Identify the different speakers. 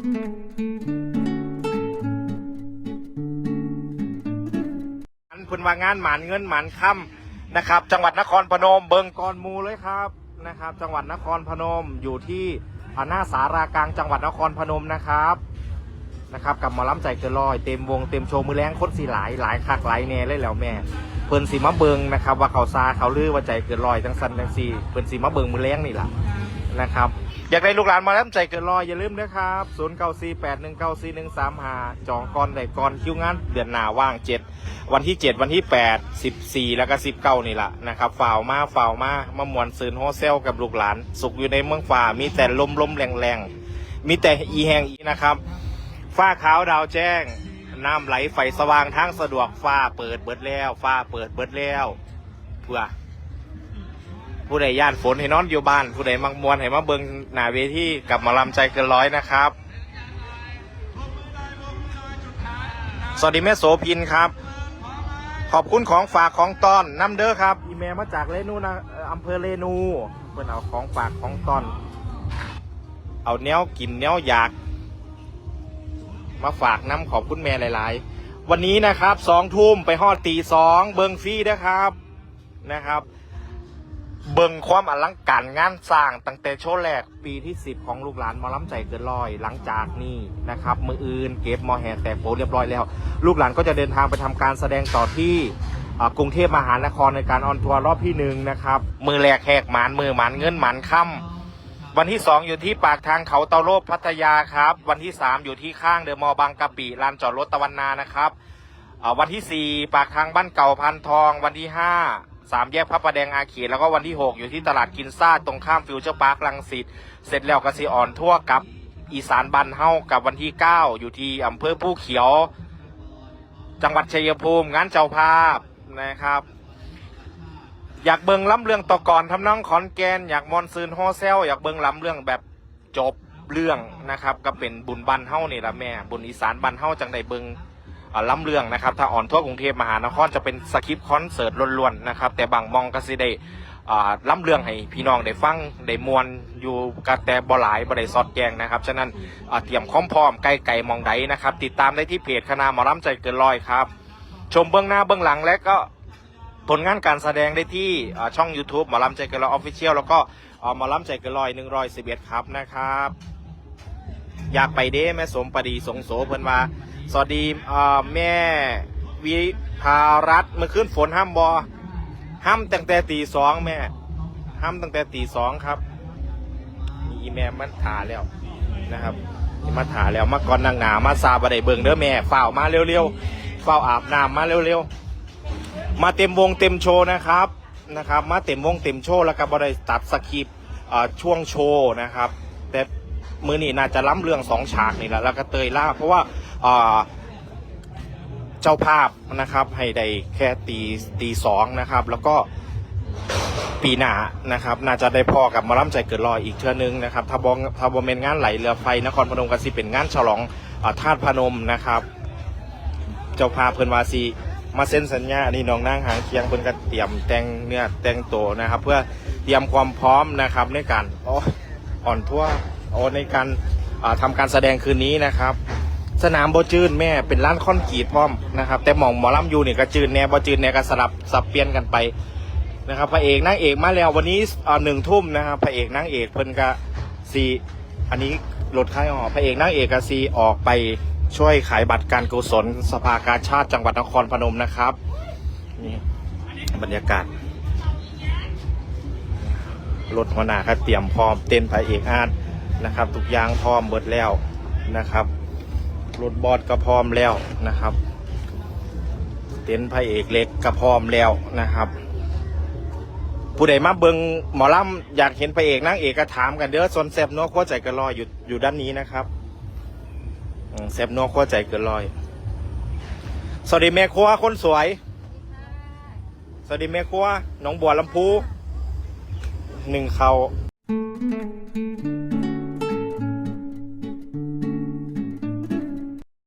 Speaker 1: อันเพิ่นว่างานหมานเงินหมานค่ำนะครับ จังหวัดนครพนม เบิงกอนมูเลยครับนะครับ จังหวัดนครพนมอยู่ที่อ่าหน้าสารากลางจังหวัดนครพนมนะครับนะครับกับหมอล้ำใจเกินร้อยเต็มวงเต็มโชว์มือแรงคนสีหลายหลายคักหลายแน่เลยแล้วแม่เพิ่นสีมาเบิงนะครับ ว่าเขาซาเขาลือว่าใจเกินร้อยจังสันจังสีเพิ่นสีมาเบิงมือแรงนี่แหละ นะครับ อยากได้ลูกหลานมาแล้วใจเกินร้อยอย่าลืมนะครับ0 9 4 8 1 9 4 1 3 5จองก่อนได้ก่อนคิวงานเดือนหน้าว่าง 7 วันที่ 7 วันที่ 8 14 แล้วก็ 19 นี่แหละนะครับฝ่าวมาฝ่าวมามามวนซืนโฮเซลกับลูกหลาน สุขอยู่ในเมืองฝ่ามีแต่ลมลมแรงแรงมีแต่อีแหงอีนะครับฟ้าขาวดาวแจ้ง น้ำไหลไฟสว่างทางสะดวกฟ้าเปิดเบิดแล้วฟ้าเปิดเบิดแล้วเพื่อ ผู้ใดย่านฝนให้นอนอยู่บ้าน ผู้ใดมักมวนให้มาเบิงหน้าเวทีกับหมาลำใจเกินร้อยนะครับ สวัสดีแม่โสพินครับ ขอบคุณของฝากของตอนน้ำเด้อครับ อีเมลมาจากเรนูนะอำเภอเรนูเพื่อนเอาของฝากของตอน เอาแนวกินแนวอยาก มาฝากน้ำขอบคุณแม่หลาย ๆ วันนี้นะครับสองทุ่มไปฮอดตีสองเบิงฟรีนะครับนะครับ เบิ่งความอลังการงานสร้างตั้งแต่โชว์แรกปีที่ 10 ของลูกหลานมอล้ำใจเกินร้อย หลังจากนี้นะครับ มืออื่นเก็บมอแห่แตกโปเรียบร้อยแล้ว ลูกหลานก็จะเดินทางไปทำการแสดงต่อที่กรุงเทพมหานครในการออนทัวร์รอบที่หนึ่งนะครับ มือแรกแหกหมานมือหมานเงินหมานค่ำวันที่ 2 อยู่ที่ปากทางเขาเตาโลบพัทยาครับ วันที่ 3 อยู่ที่ข้างเดอะมอลล์บางกะปิลานจอดรถตะวันนานะครับวันที่ 4 ปากทางบ้านเก่าพันทอง วันที่ 5 สามแยกพระประแดงอาเขตแล้วก็วันที่ 6 อยู่ที่ตลาดกินซ่าตรงข้ามฟิวเจอร์พาร์คลังสิตเสร็จแล้วกสิอ่อนทั่วกับอีสานบันเฮากับวันที่ 9 อยู่ที่อำเภอผู้เขียว จังหวัดชัยภูมิงานเจ้าภาพนะครับ อยากเบิงล้ำเรื่องต่อก่อนทำน้องขอนแกนอยากมอนซืนโฮเซลอยากเบิงล้ำเรื่องแบบจบเรื่องนะครับ ก็เป็นบุญบันเฮานี่ละแม่ บุญอีสานบันเฮาจังได้เบิง ล้ำเรื่องนะครับ ถ้าอ่อนทั่วกรุงเทพมหานครจะเป็นสคริปต์คอนเสิร์ตล้วนๆนะครับ แต่บางมองก็สิได้อ่าล้ำเรื่องให้พี่น้องได้ฟังได้มวนอยู่กับแต่บ่หลายบ่ได้สอดแจงนะครับ ฉะนั้นเตรียมความพร้อมไกลไก่มองใดนะครับ ติดตามได้ที่เพจคณะหมอล้ำใจเกินร้อยครับ ชมเบื้องหน้าเบื้องหลังและก็ผลงานการแสดงได้ที่ช่อง YouTube หมอลำใจเกินร้อยออฟฟิเชียลแล้วก็หมอลำใจเกินร้อยหนึ่งร้อยสิบเอ็ดครับนะครับ อยากไปเด้แม่สมปดีสงโสเพิ่นว่า สวัสดีแม่วิภารัตเมื่อคืนฝนห้ามบอห้ามตั้งแต่ตีสองแม่ห้ามตั้งแต่ตีสองครับมีแม่มันถาแล้วนะครับมาถาแล้วมาก่อนนางหนามาซาบะไดเบิงเด้อแม่เฝ้ามาเร็วๆเฝ้าอาบน้ำมาเร็วๆมาเต็มวงเต็มโชว์นะครับนะครับ มาเต็มวงเต็มโชว์แล้วก็บได้ตัดสคริปช่วงโชว์นะครับ แต่มือนี่น่าจะล้ำเรื่องสองฉากนี่แหละแล้วก็เตยล่าเพราะว่า เจ้าภาพนะครับ ให้ได้แค่ตีตีสองนะครับ แล้วก็ปีหน้านะครับ น่าจะได้พอกับมาล้ำใจเกิดลอยอีกเทื่อนึงนะครับถ้าบองถ้าบอมเป็นงานไหลเรือไฟนครพนมกันสิเป็นงานฉลองอธาตุพนมนะครับ เจ้าภาพเพิ่นวาซีมาเซ็นสัญญาอันนี้น้องนั่งหางเคียงเพิ่นก็เตรียมแต่งเนื้อแต่งตัวนะครับ เพื่อเตรียมความพร้อมนะครับในการอ่อนทั่วโอ้ในการอ่าทำการแสดงคืนนี้นะครับ สนามโบจืนแม่เป็นร้านคอนกรีตพร้อมนะครับ แต่หมองหมอลำอยู่เนี่ยก็จืนแน่โบจืนเนี่ยก็สลับสับเปลี่ยนกันไปนะครับพระเอกนางเอกมาแล้ววันนี้อ่าหนึ่งทุ่มนะครับพระเอกนางเอกเพิ่นก็สีอันนี้ลดค่ายออกพระเอกนางเอกก็สีออกไปช่วยขายบัตรการกุศลสภากาชาติจังหวัดนครพนมนะครับนี่บรรยากาศรถหัวหน้าครับเตรียมพร้อมเต้นพระเอกอาร์ตนะครับทุกอย่างพร้อมเบิดแล้วนะครับ รถบอสก็พร้อมแล้วนะครับ เต็นท์พระเอกเล็กก็พร้อมแล้วนะครับ ผู้ใดมาเบิงหมอลำอยากเห็นพระเอกนางเอกก็ถามกันเด้อสนแซบนัวขั้วใจเกันลอยอยู่อยู่ด้านนี้นะครับแซบนัวขั้วใจเกันลอย สวัสดีแม่ครัวคนสวย สวัสดีแม่ครัวหน้องบัวลำพูหนึ่งเขา